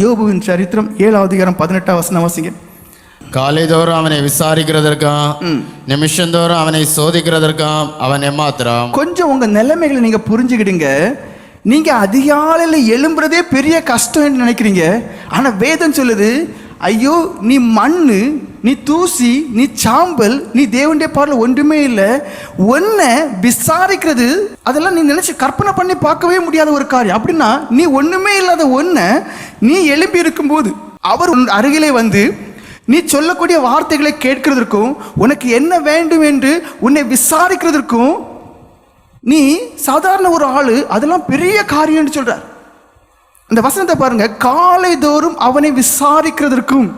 யோபுவின் சரித்திரம் ஏழாவது அதிகாரம் பதினெட்டாம் வசனம் வாசிங்க. காலைதோறும் அவனை விசாரிக்கிறதற்கும் நிமிஷந்தோறும் அவனை சோதிக்கிறதற்கும் அவன் எம்மாத்திரம் கொஞ்சம் உங்க நிலைமைகளை நீங்க புரிஞ்சுக்கிடுங்க. நீங்க அதிகாலையில் எழும்புறதே பெரிய கஷ்டம் நினைக்கிறீங்க. ஆனா வேதம் சொல்லுது ஐயோ நீ மண் நீ தூசி நீ சாம்பல் நீ தேவனுடைய பார்வையில் ஒன்றுமே இல்லை. ஒன்றை விசாரிக்கிறது அதெல்லாம் நீ நினச்சி கற்பனை பண்ணி பார்க்கவே முடியாத ஒரு காரியம். அப்படின்னா நீ ஒன்றுமே இல்லாத ஒன்றை நீ எழுப்பி இருக்கும்போது அவர் உன் அருகிலே வந்து நீ சொல்லக்கூடிய வார்த்தைகளை கேட்கிறதற்கும் உனக்கு என்ன வேண்டும் என்று உன்னை விசாரிக்கிறதற்கும் நீ சாதாரண ஒரு ஆள் அதெல்லாம் பெரிய காரியம்னு சொல்கிறார் இந்த வசனத்தை பாருங்க. காலை தோறும் அவனை விசாரிக்கிறதற்கும்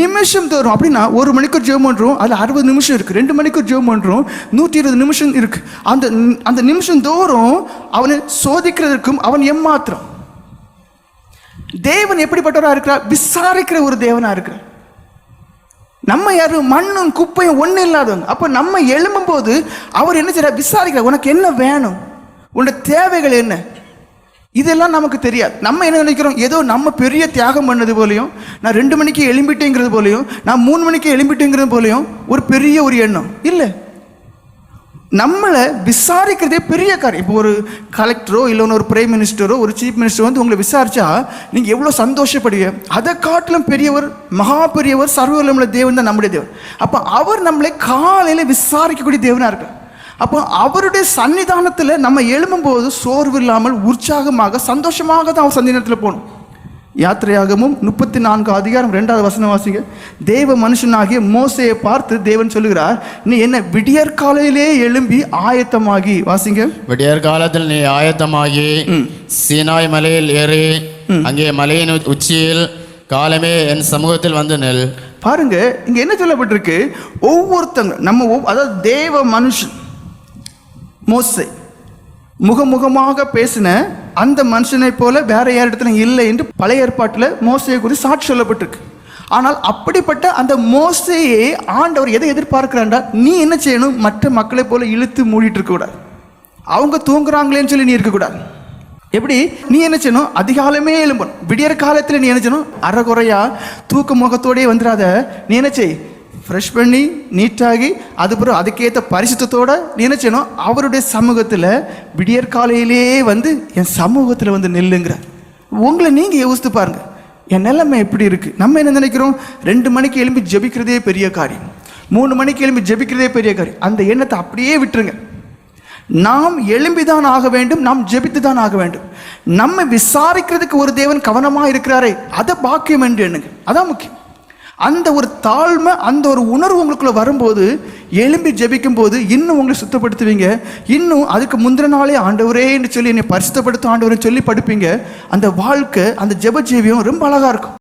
நிமிஷம் தோறும் அப்படின்னா ஒரு மணிக்கு ஜெபம் பண்ணுறோம் அதில் அறுபது நிமிஷம் இருக்குது ரெண்டு மணிக்கு ஜெபம் பண்ணுறோம் நூற்றி இருபது நிமிஷம் இருக்குது அந்த அந்த நிமிஷம் தோறும் அவனை சோதிக்கிறதற்கும் அவன் எம்மாத்திரம்? தேவன் எப்படிப்பட்டவராக இருக்கிறார்? விசாரிக்கிற ஒரு தேவனாக இருக்கிறார். நம்ம யாரும் மண்ணும் குப்பையும் ஒன்றும் இல்லாதவங்க. அப்போ நம்ம எழும்பும்போது அவர் என்ன செய்யறார் விசாரிக்கிறார். உனக்கு என்ன வேணும்? உன்னோட தேவைகள் என்ன? இதெல்லாம் நமக்கு தெரியாது. நம்ம என்ன நினைக்கிறோம்? ஏதோ நம்ம பெரிய தியாகம் பண்ணது போலையும் நான் ரெண்டு மணிக்கு எழும்பிட்டேங்கிறது போலையும் நான் மூணு மணிக்கு எழும்பிட்டேங்கிறது போலையும் ஒரு பெரிய ஒரு எண்ணம். இல்லை. நம்மளை விசாரிக்கிறதே பெரிய காரியம். இப்போ ஒரு கலெக்டரோ இல்லை ஒரு பிரைம் மினிஸ்டரோ ஒரு சீஃப் மினிஸ்டர் வந்து உங்களை விசாரிச்சா நீங்கள் எவ்வளோ சந்தோஷப்படுவீங்க? அதை காட்டிலும் பெரியவர் மகா பெரியவர் சர்வவல்லமுள்ள தேவன் தான் நம்முடைய தேவன். அப்போ அவர் நம்மளை காலையில் விசாரிக்கக்கூடிய தேவனாக இருக்கார். அப்போ அவருடைய சன்னிதானத்தில் நம்ம எழும்பும்போது சோர்வு இல்லாமல் உற்சாகமாக சந்தோஷமாக தான் அவர் சன்னிதானத்தில் போகணும். யாத்திரையாகமும் முப்பத்தி நான்கு அதிகாரம் ரெண்டாவது வசனம் வாசிங்க. தேவ மனுஷனாகிய மோசையை பார்த்து தேவன் சொல்லுகிறார் நீ என்ன விடியற் காலையிலே எழும்பி ஆயத்தமாகி வாசிங்க. விடியற் காலத்தில் நீ ஆயத்தமாகி சீனாய் மலையில் ஏறி அங்கே மலையின் உச்- உச்சியில் காலமே என் சமூகத்தில் வந்து நெல். பாருங்க இங்க என்ன சொல்லப்பட்டிருக்கு? ஒவ்வொருத்தங்க நம்ம அதாவது தேவ மனுஷன் மோசை முகமுகமாக பேசின அந்த மனுஷனை போல வேற யார் இடத்துல இல்லை என்று பழைய ஏற்பாட்டில் மோசையை குறித்து சாட்சி சொல்லப்பட்டிருக்கு. ஆனால் அப்படிப்பட்ட அந்த மோசையை ஆண்டவர் எதை எதிர்பார்க்கிறாண்டா நீ என்ன செய்யணும்? மற்ற மக்களை போல இழுத்து மூடிட்டு இருக்கக்கூடாது அவங்க தூங்குறாங்களேன்னு சொல்லி நீ இருக்கக்கூடாது எப்படி? நீ என்ன செய்யணும்? அதிகாலமே எழும்பணும். விடியற் காலத்தில் நீ என்ன செய்யணும்? அறகுறையா தூக்க முகத்தோடயே வந்துடாத நீ என்ன செய்? ஃப்ரெஷ் பண்ணி நீட்டாகி அதுக்கப்புறம் அதுக்கேற்ற பரிசுத்தோடு நினைச்சனும் அவருடைய சமூகத்தில் விடியற் காலையிலே வந்து என் சமூகத்தில் வந்து நெல்லுங்கிற உங்களை நீங்கள் யோசித்து பாருங்கள் என் நிலைமை எப்படி இருக்குது நம்ம என்ன நினைக்கிறோம்? ரெண்டு மணிக்கு எழும்பி ஜெபிக்கிறதே பெரிய காரியம். மூணு மணிக்கு எழும்பி ஜெபிக்கிறதே பெரிய காரியம். அந்த எண்ணத்தை அப்படியே விட்டுருங்க. நாம் எழும்பிதான் ஆக வேண்டும் நாம் ஜெபித்து தான் ஆக வேண்டும். நம்ம விசாரிக்கிறதுக்கு ஒரு தேவன் கவனமாக இருக்கிறாரே அதை பாக்கியம் என்று எண்ணுங்க. அதான் முக்கியம். அந்த ஒரு தாழ்மை அந்த ஒரு உணர்வு உங்களுக்குள்ளே வரும்போது எலும்பி ஜெபிக்கும் போது இன்னும் உங்களை சுத்தப்படுத்துவீங்க. இன்னும் அதுக்கு முந்தின நாளே ஆண்டவரே என்று சொல்லி என்னை பரிசுத்தப்படுத்த ஆண்டவரேன்னு சொல்லி படுப்பீங்க. அந்த வாழ்க்கை அந்த ஜெப ஜீவியம் ரொம்ப அழகாக இருக்கும்.